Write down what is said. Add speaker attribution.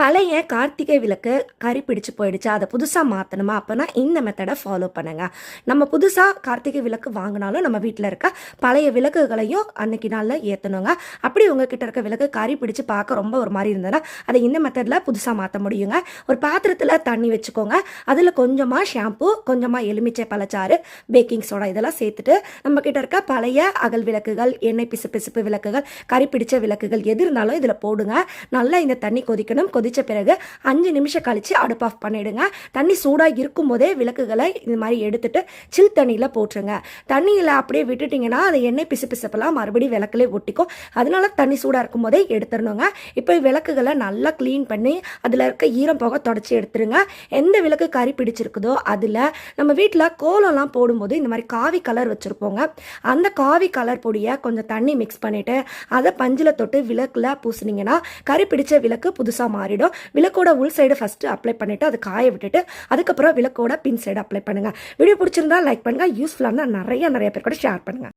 Speaker 1: பழைய கார்த்திகை விளக்கு கறி பிடிச்சு போயிடுச்சு. அதை புதுசாக மாற்றணுமா அப்போனா இந்த மெத்தடை ஃபாலோ பண்ணுங்க. நம்ம புதுசாக கார்த்திகை விளக்கு வாங்கினாலும் நம்ம வீட்டில் இருக்க பழைய விளக்குகளையும் அன்னைக்கு நாளில் ஏற்றணுங்க அப்படி உங்ககிட்ட இருக்க விளக்கு கறி பிடிச்சு பார்க்க ரொம்ப ஒரு மாதிரி இருந்ததுன்னா அதை இந்த மெத்தடில் புதுசாக மாற்ற முடியுங்க. ஒரு பாத்திரத்தில் தண்ணி வச்சுக்கோங்க. அதில் கொஞ்சமாக ஷாம்பு கொஞ்சமாக எலுமிச்சை பழச்சாறு பேக்கிங் சோடா இதெல்லாம் சேர்த்துட்டு நம்ம கிட்ட இருக்க பழைய அகல் விளக்குகள் எண்ணெய் பிசு பிசுப்பு விளக்குகள் கறி பிடிச்ச விளக்குகள் எது இருந்தாலும் இதில் போடுங்க. நல்லா இந்த தண்ணி கொதிக்கணும். கொதி கொதித்த பிறகு அஞ்சு நிமிஷம் கழிச்சு அடுப்பு ஆஃப் பண்ணிவிடுங்க தண்ணி சூடாக இருக்கும் போதே விளக்குகளை இந்த மாதிரி எடுத்துட்டு சில் தண்ணியில் போட்டுருங்க. தண்ணியில் அப்படியே விட்டுட்டிங்கன்னா அது எண்ணெய் பிசு பிசப்பெல்லாம் மறுபடியும் விளக்குலேயே ஒட்டிக்கும். அதனால தண்ணி சூடாக இருக்கும் போதே எடுத்துடணுங்க. இப்போ விளக்குகளை நல்லா க்ளீன் பண்ணி அதில் இருக்க ஈரம் போக தொடச்சி எடுத்துருங்க. எந்த விளக்கு கறி பிடிச்சிருக்குதோ அதில் நம்ம வீட்டில் கோலம்லாம் போடும்போது இந்த மாதிரி காவி கலர் வச்சுருப்போங்க. அந்த காவி கலர் பொடியை கொஞ்சம் தண்ணி மிக்ஸ் பண்ணிவிட்டு அதை பஞ்சில் தொட்டு விளக்கில் பூசுனீங்கன்னா கறி பிடிச்ச விளக்கு புதுசாக மாறிடும். விளக்கோட உள் சைடு ஃபஸ்ட்டு அப்ளை பண்ணிவிட்டு அது காய விட்டுட்டு அதுக்கப்புறம் விளக்கோட பின் சைடு அப்ளை பண்ணுங்கள் வீடியோ பிடிச்சிருந்தா லைக் பண்ணுங்கள் யூஸ்ஃபுல்லாக இருந்தால் நிறைய நிறைய பேர் கூட ஷேர் பண்ணுங்கள்